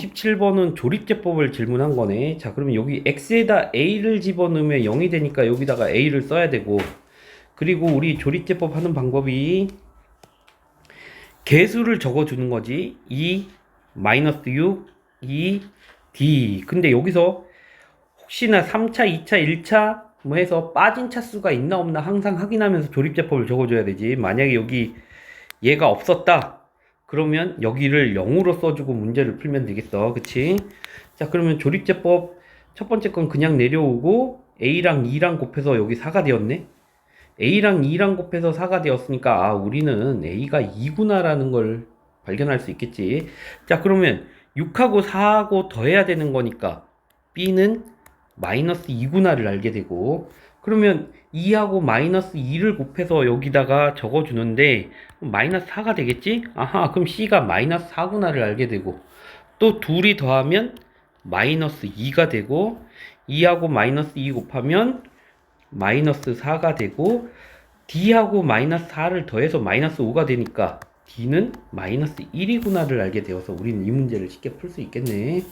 17번은 조립제법을 질문한 거네. 자, 그러면 여기 x에다 a를 집어넣으면 0이 되니까 여기다가 a를 써야 되고 그리고 우리 조립제법 하는 방법이 개수를 적어주는 거지. 2, 마이너스 6, 2, d. 근데 여기서 혹시나 3차, 2차, 1차 뭐 해서 빠진 차수가 있나 없나 항상 확인하면서 조립제법을 적어줘야 되지. 만약에 여기 얘가 없었다. 그러면 여기를 0으로 써주고 문제를 풀면 되겠어. 그치? 자, 그러면 조립제법 첫 번째 건 그냥 내려오고 A랑 2랑 곱해서 여기 4가 되었네? A랑 2랑 곱해서 4가 되었으니까 아, 우리는 A가 2구나라는 걸 발견할 수 있겠지. 자, 그러면 6하고 4하고 더해야 되는 거니까 B는 마이너스 2구나를 알게 되고 그러면 2하고 마이너스 2를 곱해서 여기다가 적어주는데 마이너스 4가 되겠지? 아하 그럼 C가 마이너스 4구나를 알게 되고 또 둘이 더하면 마이너스 2가 되고 2하고 마이너스 2 곱하면 마이너스 4가 되고 D하고 마이너스 4를 더해서 마이너스 5가 되니까 D는 마이너스 1이구나를 알게 되어서 우리는 이 문제를 쉽게 풀 수 있겠네.